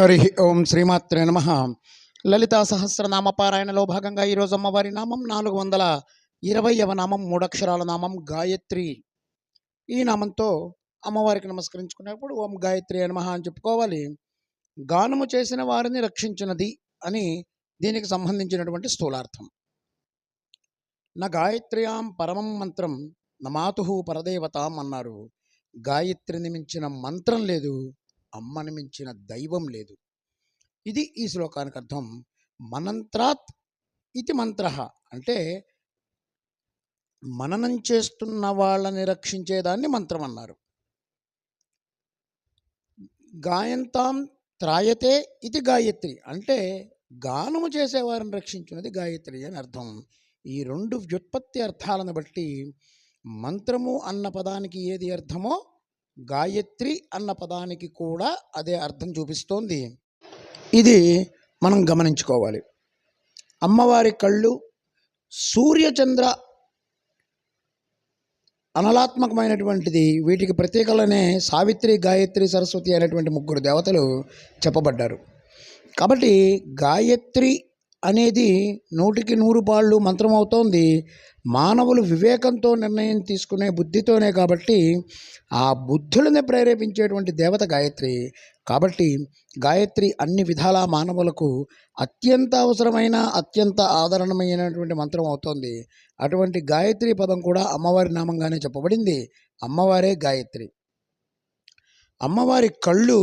హరి ఓం శ్రీమాత్రే నమ. లలితా సహస్రనామ పారాయణలో భాగంగా ఈరోజు అమ్మవారి నామం నాలుగు వందల ఇరవైవ నామం మూడక్షరాల నామం గాయత్రి. ఈ నామంతో అమ్మవారికి నమస్కరించుకునేప్పుడు ఓం గాయత్రి నమ అని చెప్పుకోవాలి. గానము చేసిన వారిని రక్షించినది అని దీనికి సంబంధించినటువంటి స్థూలార్థం. నా గాయత్ర్యాం పరమం మంత్రం నమాతు పరదేవతాం అన్నారు. గాయత్రిని మించిన మంత్రం లేదు. అమ్మని మించిన దైవం లేదు. ఇది ఈ శ్లోకానికి అర్థం. మనంత్రాత్ ఇది మంత్ర. అంటే మననం చేస్తున్న వాళ్ళని రక్షించేదాన్ని మంత్రం అన్నారు. గాయంతాం త్రాయతే ఇది గాయత్రి. అంటే గానము చేసేవారిని రక్షించినది గాయత్రి అని అర్థం. ఈ రెండు వ్యుత్పత్తి అర్థాలను బట్టి మంత్రము అన్న పదానికి ఏది అర్థమో గాయత్రి అన్న పదానికి కూడా అదే అర్థం చూపిస్తోంది. ఇది మనం గమనించుకోవాలి. అమ్మవారి కళ్ళు సూర్యచంద్ర అనలాత్మకమైనటువంటిది. వీటికి ప్రత్యేకలనే సావిత్రి గాయత్రి సరస్వతి అనేటువంటి ముగ్గురు దేవతలు చెప్పబడ్డారు. కాబట్టి గాయత్రి అనేది నూటికి నూరు పాళ్ళు మంత్రం అవుతోంది మానవులు వివేకంతో నిర్ణయం తీసుకునే బుద్ధితోనే కాబట్టి ఆ బుద్ధులని ప్రేరేపించేటువంటి దేవత గాయత్రి. కాబట్టి గాయత్రి అన్ని విధాల మానవులకు అత్యంత అవసరమైన అత్యంత ఆదరణమైనటువంటి మంత్రం అవుతోంది అటువంటి గాయత్రి పదం కూడా అమ్మవారి నామంగానే చెప్పబడింది. అమ్మవారే గాయత్రి. అమ్మవారి కళ్ళు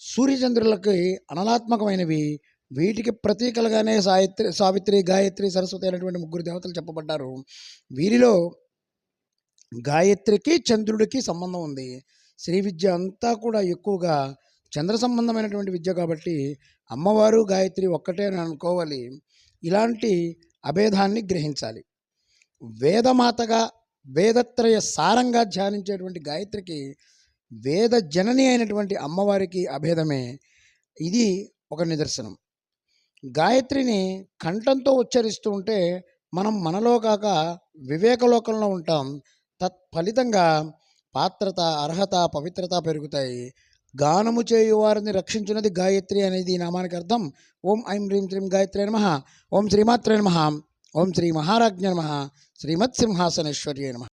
సూర్యచంద్రులకి అనలాత్మకమైనవి. వీటికి ప్రతీకలుగానే సావిత్రి సావిత్రి గాయత్రి సరస్వతి అనేటువంటి ముగ్గురు దేవతలు చెప్పబడ్డారు. వీరిలో గాయత్రికి చంద్రుడికి సంబంధం ఉంది. శ్రీ విద్య అంతా కూడా ఎక్కువగా చంద్ర సంబంధమైనటువంటి విద్య కాబట్టి అమ్మవారు గాయత్రి ఒక్కటే అని అనుకోవాలి. ఇలాంటి అభేదాన్ని గ్రహించాలి. వేదమాతగా వేదత్రయ సారంగా ధ్యానించేటువంటి గాయత్రికి వేద జనని అయినటువంటి అమ్మవారికి అభేదమే. ఇది ఒక నిదర్శనం. గాయత్రిని కంఠంతో ఉచ్చరిస్తూ ఉంటే మనం మనలో కాక వివేకలోకంలో ఉంటాం. తత్ఫలితంగా పాత్రత అర్హత పవిత్రత పెరుగుతాయి. గానము చేయు వారిని రక్షించినది గాయత్రి అనేది ఈ నామానికి అర్థం. ఓం ఐం హ్రీం శ్రీం గాయత్రి నమ. ఓం శ్రీమాత్రే నమ. ఓం శ్రీ మహారాజ్ఞ నమ. శ్రీమత్ సింహాసనేశ్వర్య నమ.